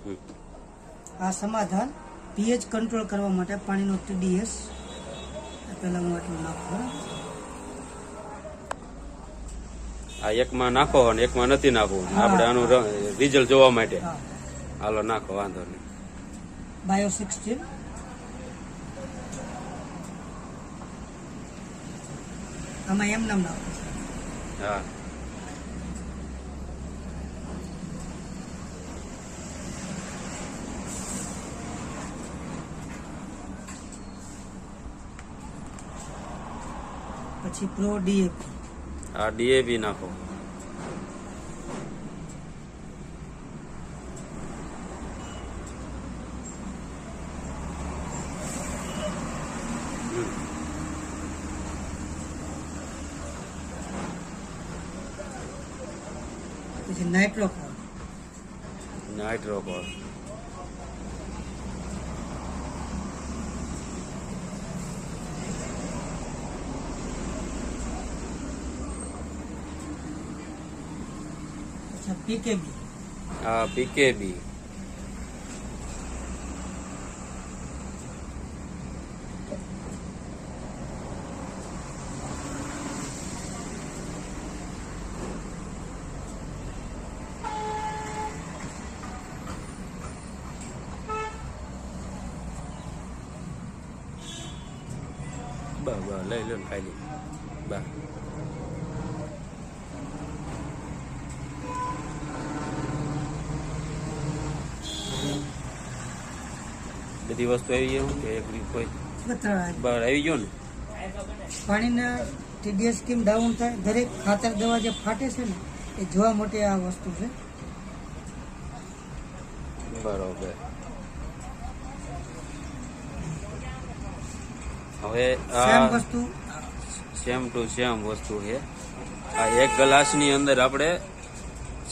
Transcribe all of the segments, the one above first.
આ સમાધાન pH control કરવા માટે પાણીનો ટીડીએસ પહેલાં હું આટલું નાખું? આ એકમાં નાખો અને એકમાં નથી નાખવું. આપણે આનું રિઝલ્ટ જોવા માટે. હાલો નાખો વાંધો નહીં. બાયો સિક્સટીન આમાં એમ નામ નાખો. હા. પછી પ્રો ડીએપી આ ડીએપી નાખો. પછી નાઇટ્રો નાઇટ્રોકોલ PKB. Ah, PKB. bờ bờ lên lên phải đi bờ બધી વસ્તુ આવી ગઈ કે એક કોઈ બરાબર. આવી ગયો ને. પાણીના ટીડીએસ સ્કીમ ડાઉન થાય દરેક ખાતર દવા જે ફાટે છે ને એ જોવા માટે આ વસ્તુ છે. બરોબર. હવે સેમ વસ્તુ. સેમ ટુ સેમ વસ્તુ છે. આ એક ગ્લાસની અંદર આપણે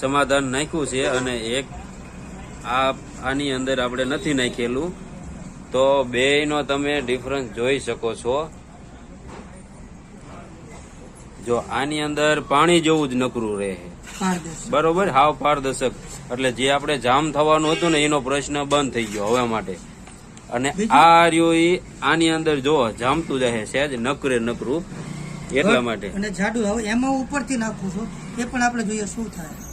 સમાધાન નાખ્યું છે અને એક આ આની અંદર આપણે નથી નાખેલું. તો બેયનો તમે ડિફરન્સ જોઈ શકો છો. જો આની અંદર પાણી જેવું જ નકરું રહે. બરોબર? હાવ પારદર્શક. એટલે જે આપણે જામ થવાનું હતું ને એનો પ્રશ્ન બંધ થઈ ગયો હવે માટે. અને? આ રહ્યો આની અંદર જો જામતું જાય સહેજ નકરે નકરું. એટલા માટે. અને જાડુ હવે એમાં ઉપરથી નાખું છું એ પણ આપણે જોઈએ શું થાય.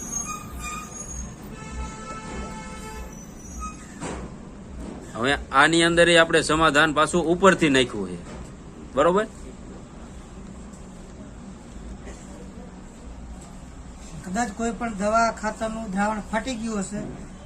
હવે આની અંદર આપણે સમાધાન પાછું ઉપરથી નાખ્યું છે. બરોબર? કદાચ કોઈ પણ દવા ખાતરનું દ્રાવણ ફાટી ગયું હશે